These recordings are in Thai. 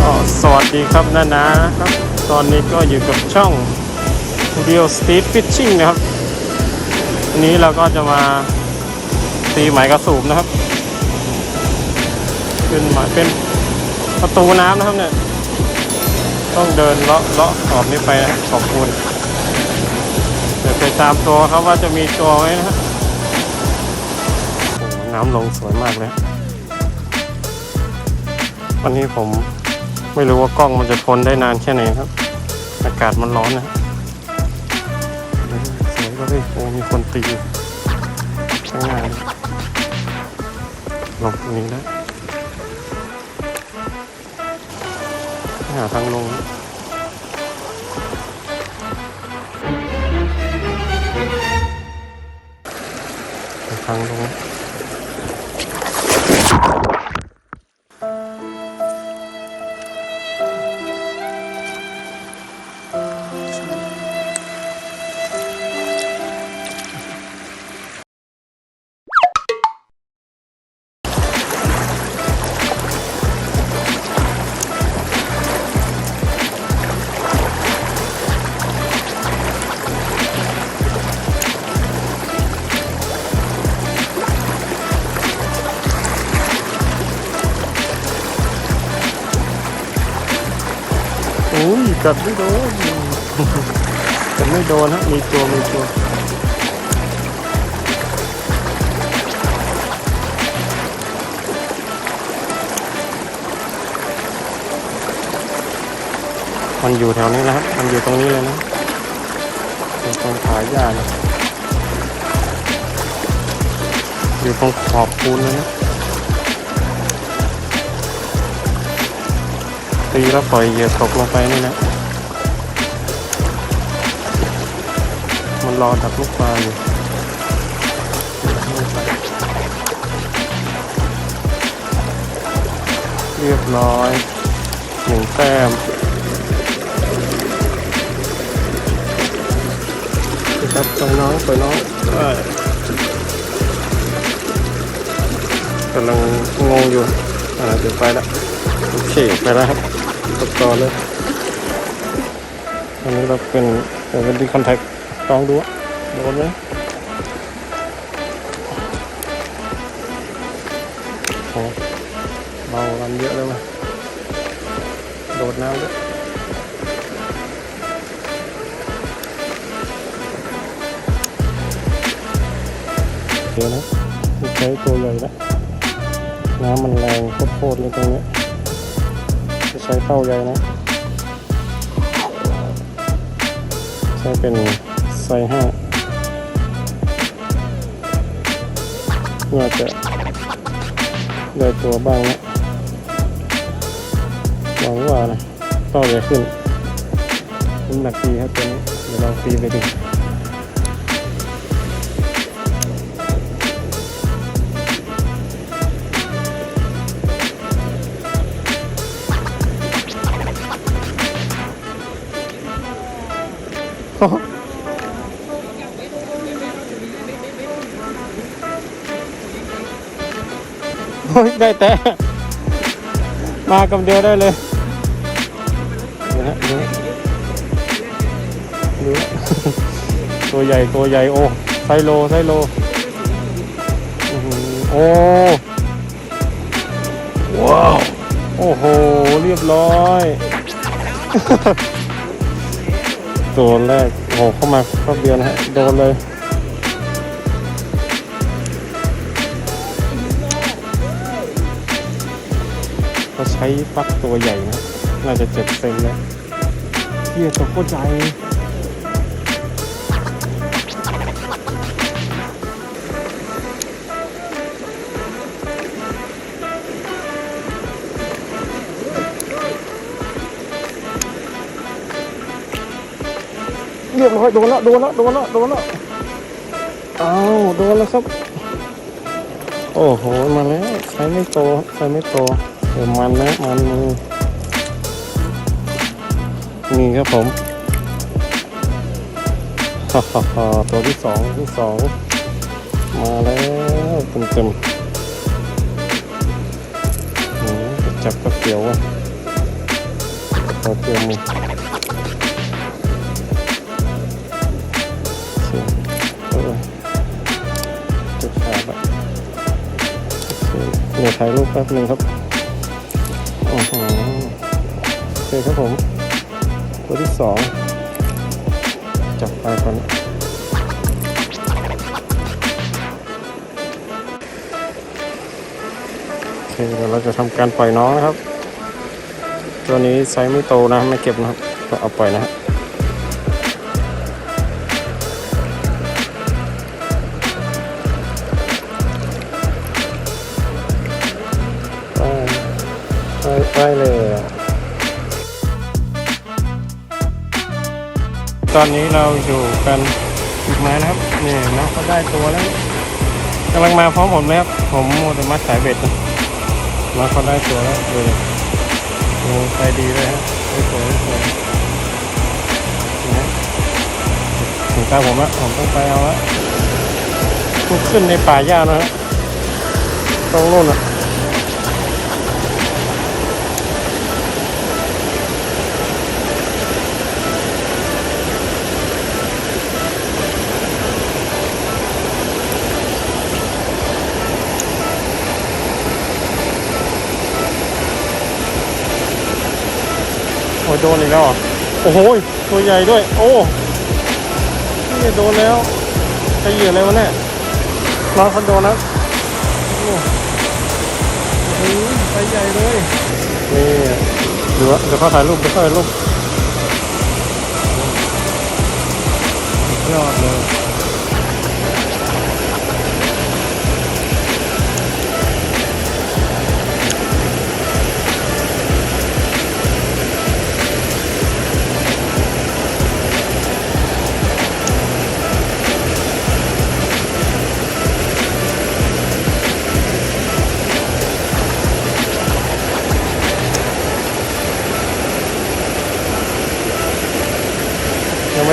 ก็สวัสดีครับนานาครับ ตอนนี้ก็อยู่กับช่อง Real Street Fishing นะครับวันนี้เราก็จะมาตีหมายกระสูบนะครับเป็นหมายเป็นประตูน้ำนะครับเนี่ย ต้องเดินเลาะเลาะขอบนี้ไปนะขอบคุณเดี๋ยวไปตามตัวครับว่าจะมีตัวไหมนะครับ น้ำลงสวยมากเลยวันนี้ผมไม่รู้ว่ากล้องมันจะทนได้นานแค่ไหนครับ อากาศมันร้อนนะสวยก็เลยโอ้มีคนตีอยู่ข้างหน้าเลยลงตรงนี้แล้วหาทางลงทางลง กัดไม่โดนกัดไม่โดนฮะมีตัวมีตัวมันอยู่แถวนี้นะครับ มันอยู่ตรงนี้เลยนะอยู่ตรงขาหญ้าเลยอยู่ตรงขอบปูนเลยนะ ตีแล้วปล่อยเหยื่อตกลงไปนี่นะ มันรอดักลูกปลาอยู่เรียบร้อยหนึ่งแต้มครับตรงน้องไปน้องเอ้ยกำลังงงอยู่ อ่าเดี๋ยวไปล้วโอเค ไปแล้วครับ ตบต่อเลยอันนี้เราเป็นเดี๋ยวเป็นดีคอนแทคลองดูโดนไหมโอ้เบากันเยอะเลยโดดน้ำด้วยเดี๋ยวนะนะใช้ตัวใหญ่แล้วน้ำมันแรงโคตรเลยตรงนี้ ใช้เต้าใหญ่นะ ใช้เป็นไซส์ห้าน่าจะได้ตัวบ้างนะหวังว่านะเต้าใหญ่ขึ้นน้ำหนักดีครับตัวนี้ เดี๋ยวลองตีไปดู โอ้ยได้แต่ มากับเดียวได้เลยนี่นะนี่นะนี่นะตัวใหญ่ตัวใหญ่โอ้ไซโลไซโลอื้อหือโอ้ว้าว โอ้โห เรียบร้อย ตัวแรกโอ้โหเข้ามาแป๊บเดียวนะฮะโดนเลยก็ใช้ปักตัวใหญ่นะ น่าจะเจ็ดเซนแล้วเทียตัวโคตรใหญ่ เรียบร้อยโดนแล้วโดนแล้วโดนแล้วโดนแล้วอ้าวโดนแล้วครับ โอ้โหมาแล้วใช้ไม่โตใช้ไม่โตเดี๋ยวมันนะมันนี่ครับผมตัวที่สองที่สองมาแล้วเต็มเต็มจับกระเปียวอะกระเปียวมือ เดี๋ยวถ่ายรูปแป๊บหนึ่งครับโอ้โหโอเคครับผม ตัวที่สองจับปลาก่อนโอเคเดี๋ยวเราจะทำการปล่อยน้องนะครับ ตัวนี้ไซส์ไม่โตนะไม่เก็บนะครับก็เอาปล่อยนะฮะไปไปไปเลยอะตอนนี้เราอยู่กันอีกไม้นะครับนี่น้องเขาได้ตัวแล้วกำลังมาพร้อมผมเลยครับผมโมดมัดสายเบ็ดนะมาเขาได้ตัวแล้วดูดิโอ้ใจดีเลยฮะได้ตัวได้ตัวนะถึงตาผมละผมต้องไปเอาละทุกขึ้นในป่าหญ้านะฮะตรงนู้นอะ โดนอีกแล้วโอ้โหตัวใหญ่ด้วย โอ้นี่โดนแล้วจะเหยื่ออะไรวะเนี่ยน้อนคันโดนแล้วโอ้โหใช้ใหญ่เลยนี่เดี๋ยวเดี๋ยวเขาถ่ายรูปเดี๋ยวเขาถ่ายรูปยอดเลย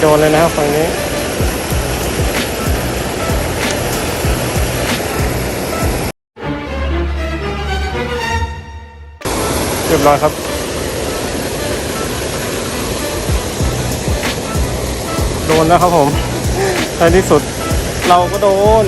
โดนเลยนะฝั่งนี้เรียบร้อยครับ โดนแล้วครับผมในที่สุดเราก็โดน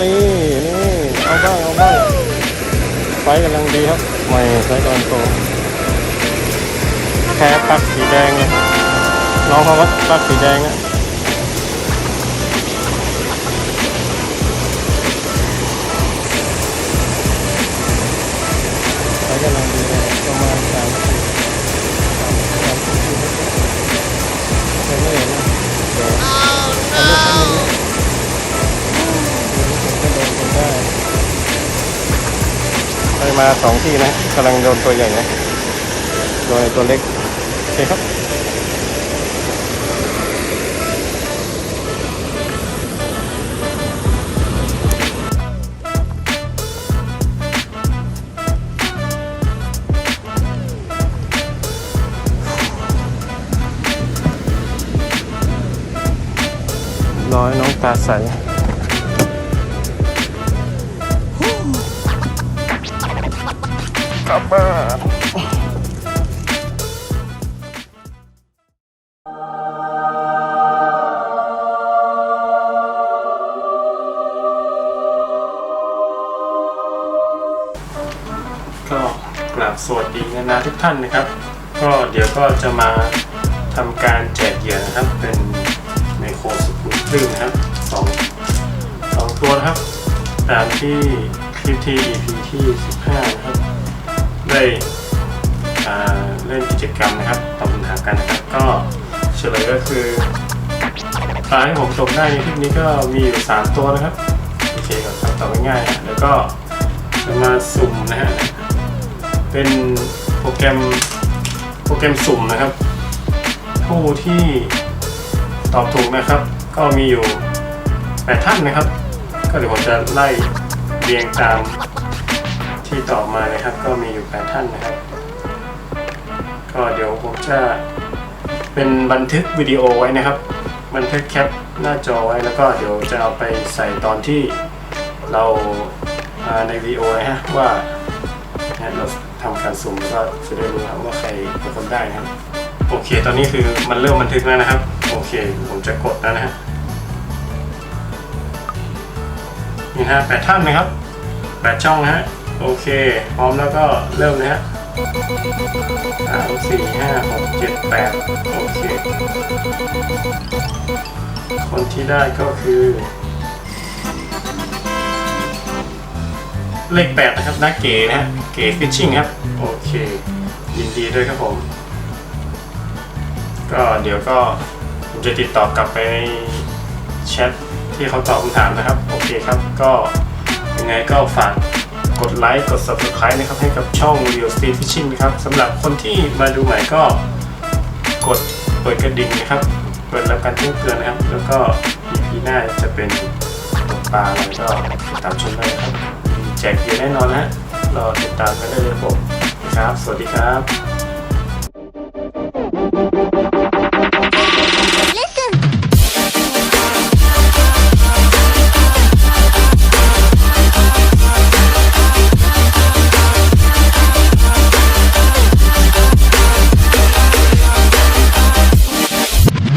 นี่นี่เอาบ้างเอาบ้างไฟกำลังดีครับ ไม่ไฟกำลังโตแค่ปักสีแดงเลย น้องเขาวัดปักสีแดงอะไฟกำลังดีเลยประมาณสามสิบสามสามสิบสี่ยังไม่เห็นนะเดี๋ยวเอาลูกขึ้นมาดิเดี๋ยวผมจะโดนคนได้ไปมาสองที่นะกำลังโดนตัวใหญ่นะโดนไอ้ตัวเล็กโอเคครับ น้อยน้องตาใสกลับบ้านก็กราบสวัสดีนานาทุกท่านนะครับ ก็เดี๋ยวก็จะมาทำการแจกเหยื่อนะครับเป็น รสปูตตื้นนะครับสองสองตัวนะครับ ตามที่คลิปที่ EP ที่ 15 นะครับ ได้เล่นกิจกรรมนะครับตอบคำถามกันนะครับ ก็เฉลยก็คือปลาที่ผมตกได้ในคลิปนี้ก็มีอยู่ 3 ตัวนะครับโอเคครับตอบง่ายๆอะแล้วก็มาสุ่มนะฮะเป็นโปรแกรมโปรแกรมสุ่มนะครับ ผู้ที่ ตอบถูกนะครับ ก็มีอยู่8ท่านนะครับ ก็เดี๋ยวผมจะไล่เรียงตามที่ตอบมาเลยครับ ก็มีอยู่8ท่านนะครับ ก็เดี๋ยวผมจะเป็นบันทึกวิดีโอไว้นะครับ บันทึกแคปหน้าจอไว้แล้วก็เดี๋ยวจะเอาไปใส่ตอนที่เราาในวิดีโอนะฮะว่านะเราทำการสุ่มก็จะได้รู้ครับว่าใครเป็นคนได้นะครับ โอเค ตอนนี้คือมันเริ่มบันทึกแล้วนะครับ โอเค ผมจะกดแล้วนะฮะนี่ฮะแปดท่านนะครับแปดช่องนะฮะ โอเค พร้อมแล้วก็เริ่มนะฮะสามสี่ห้าหกเจ็ดแปดโอเค คนที่ได้ก็คือ เลขแปดนะครับนักเก๋นะฮะ เก๋ฟิชชิ่งครับ โอเค ยินดีด้วยครับผม ก็เดี๋ยวก็ผมจะติดต่อกลับไปในแชทที่เขาตอบคำถามนะครับ โอเคครับก็ยังไงก็ฝากกดไลค์กด subscribe นะครับให้กับช่อง Real Street Fishing นะครับสำหรับคนที่มาดูใหม่ก็กดเปิดกระดิ่งนะครับเปิดรับการแจ้งเตือนนะครับ แล้วก็ EP หน้าจะเป็นตกปลาอะไรก็ติดตามชมได้ครับ แจกเยอะแน่นอนนะรอติดตามกันได้เลยผมครับ สวัสดีครับ